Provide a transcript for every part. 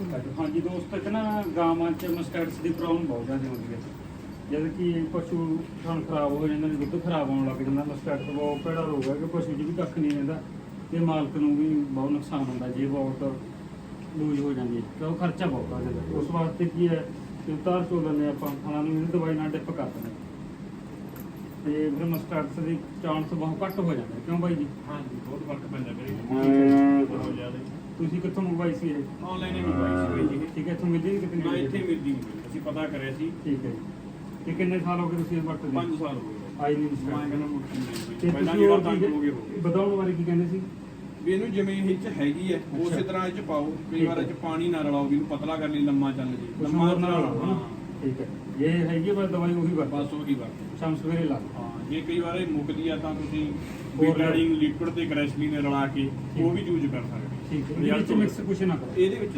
ਹਾਂਜੀ ਦੋਸਤ ਇੱਕ ਨਾ ਗਾਵਾਂ ਚ ਮਸਟੈਟਸ ਦੀ ਪ੍ਰੋਬਲਮ ਬਹੁਤ ਜ਼ਿਆਦਾ ਹੁੰਦੀ ਹੈ। ਜਦ ਕਿ ਪਸ਼ੂ ਥਣ ਖਰਾਬ ਹੋ ਜਾਂਦਾ ਨੇ ਦੁੱਧ ਖਰਾਬ ਹੋਣ ਲੱਗ ਜਾਂਦਾ। ਮਸਟੈਟਸ ਬਹੁਤ ਭੈੜਾ ਰੋਗ ਹੈ ਕਿ ਪਸ਼ੂ 'ਚ ਵੀ ਕੱਖ ਨਹੀਂ ਰਹਿੰਦਾ ਤੇ ਮਾਲਕ ਨੂੰ ਵੀ ਬਹੁਤ ਨੁਕਸਾਨ ਹੁੰਦਾ ਜੇ ਬਹੁਤ ਲੂਜ ਹੋ ਜਾਂਦੀ ਹੈ। ਤੇ ਉਹ ਖਰਚਾ ਬਹੁਤ ਆ ਜਾਂਦਾ। ਉਸ ਵਾਸਤੇ ਕੀ ਹੈ ਕਿ ਉਤਾਰ ਚੋ ਲੈਂਦੇ ਆਪਾਂ ਖਾਣਾ ਨੂੰ ਇਹਦੀ ਦਵਾਈ ਨਾਲ ਡਿਪ ਕਰ ਦਿੰਦੇ ਤੇ ਫਿਰ ਮਸਟੈਟਸ ਦੀ ਚਾਂਸ ਬਹੁਤ ਘੱਟ ਹੋ ਜਾਂਦਾ ਕਿਉਂ ਬਾਈ ਜੀ? ਹਾਂਜੀ ਬਹੁਤ ਫ਼ਰਕ ਪੈਂਦਾ ਕਰੇ ਬਹੁਤ ਜ਼ਿਆਦਾ। ਤੁਸੀਂ ਕਿੱਥੋਂ ਮੰਗਵਾਈ ਸੀ ਇਹ? ਆਨਲਾਈਨ ਹੀ ਮੰਗਵਾਈ ਸੀ ਬਈ ਠੀਕ ਹੈ ਇੱਥੋਂ ਮਿਲਦੀ ਜੀ ਨਾ ਨਹੀਂ ਇੱਥੇ ਮਿਲਦੀ ਨਹੀਂ ਅਸੀਂ ਪਤਾ ਕਰਿਆ ਸੀ। ਠੀਕ ਹੈ ਜੀ। ਤੇ ਕਿੰਨੇ ਸਾਲ ਹੋ ਗਏ ਤੁਸੀਂ ਇਹ ਵਰਤਦੇ 5 ਸਾਲ ਹੋ ਗਏ। ਆਈ ਨਹੀਂ ਮੈਂ ਕਹਿੰਦਾ ਮੁੱਕੀ ਨਹੀਂ। ਪਹਿਲਾਂ ਜਿਹੜਾ ਤੰਗ ਹੋ ਗਏ ਹੋ ਗਏ। ਬਤਾਉਣ ਬਾਰੇ ਕੀ ਕਹਿੰਦੇ ਸੀ? ਵੀ ਇਹਨੂੰ ਜਿਵੇਂ ਇਹ ਚ ਹੈਗੀ ਹੈ ਉਸੇ। ਤਰ੍ਹਾਂ ਇਹ ਚ ਪਾਓ। ਕਈ ਵਾਰ ਇਹ। ਚ ਪਾਣੀ ਨਾ ਰਲਾਓ ਵੀ ਇਹਨੂੰ ਪਤਲਾ ਕਰ ਲਈ ਲੰਮਾ ਚੱਲ ਜੇ। ਲੰਮਾ ਨਾ ਚੱਲ ਲਾਓ, ਹਨਾ? ਠੀਕ ਹੈ। ਇਹ ਹੈਗੀ ਬਸ ਦਵਾਈ ਉਹੀ ਵਰਤੋ। ਬਸ ਉਹੀ ਵਰਤ। ਸ਼ਾਮ ਸਵੇਰੇ ਲਾ ਜੇ ਕਈ ਵਾਰ ਇਹ ਮੁੱਕਦੀ ਆ ਤਾਂ ਤੁਸੀਂ ਬੀਟਾਡੀਨ ਲਿਕਵਿਡ ਤੇ ਗ੍ਰੈਸਲੀਨ ਰਲਾ ਕੇ ਉਹ ਵੀ ਯੂਜ਼ ਕਰ ਸਕਦੇ ਠੀਕ ਹੈ। ਇਹਦੇ ਵਿੱਚ ਮਿਕਸ ਕੁਛ ਨਾ ਕਰੋ। ਇਹਦੇ ਵਿੱਚ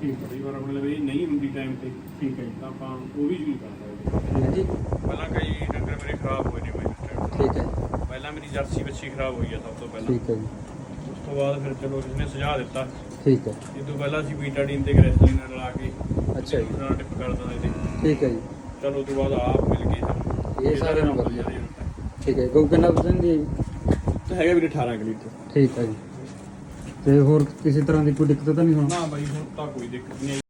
ਠੀਕ ਹੈ। ਕਈ ਵਾਰ ਆਪਣੇ ਲਈ ਨਹੀਂ ਹੁੰਦੀ ਟਾਈਮ ਤੇ। ਠੀਕ ਹੈ ਜੀ। ਤਾਂ ਆਪਾਂ ਉਹ ਵੀ ਯੂਜ਼ ਕਰ ਸਕਦੇ ਹਾਂਜੀ ਪਹਿਲਾਂ ਕਈ ਡੰਗਰ ਮੇਰੇ ਖਰਾਬ ਹੋਏ ਨੇ time। ਠੀਕ ਹੈ ਪਹਿਲਾਂ ਮੇਰੀ ਜਰਸੀ ਬੱਚੀ ਖਰਾਬ ਹੋਈ ਆ ਸਭ ਤੋਂ ਪਹਿਲਾਂ। ਠੀਕ ਹੈ ਜੀ। ਉਸ ਤੋਂ ਬਾਅਦ ਫਿਰ ਚਲੋ ਇਸਨੇ ਸੁਝਾਅ ਦਿੱਤਾ। ਠੀਕ ਹੈ। ਇਹ ਤੋਂ ਪਹਿਲਾਂ ਅਸੀਂ ਬੀਟਾਡੀਨ ਤੇ ਗ੍ਰੈਸਲੀਨ ਰਲਾ ਕੇ ਅੱਛਾ ਜੀ। ਨਾਲ ਟਿਪ ਕਰ ਦਿੰਦੇ ਠੀਕ ਹੈ ਜੀ। ਚਲੋ ਉਸ ਤੋਂ ਬਾਅਦ ਆਪ ਮਿਲ ਇਹ ਸਾਰੇ ਇਹਦਾ ਨੰਬਰ ਵਧੀਆ। ਜੀ। ਹੁੰਦਾ ਠੀਕ ਹੈ ਗਊ ਕਿੰਨਾ ਵਜ਼ਨ ਦੀ ਹੈ ਜੀ? ਤੇ ਹੈਗਾ ਵੀਰੇ 18 ਕਿਲੋ ਲੀਟਰ। ਠੀਕ ਹੈ ਜੀ। ਤੇ ਹੋਰ ਕਿਸੇ ਤਰ੍ਹਾਂ ਦੀ ਕੋਈ ਦਿੱਕਤ ਤਾਂ ਨਹੀਂ ਹੁਣ? ਨਾ ਬਾਈ ਹੁਣ ਤਾਂ ਕੋਈ ਦਿੱਕਤ ਨਹੀਂ। ਆਈ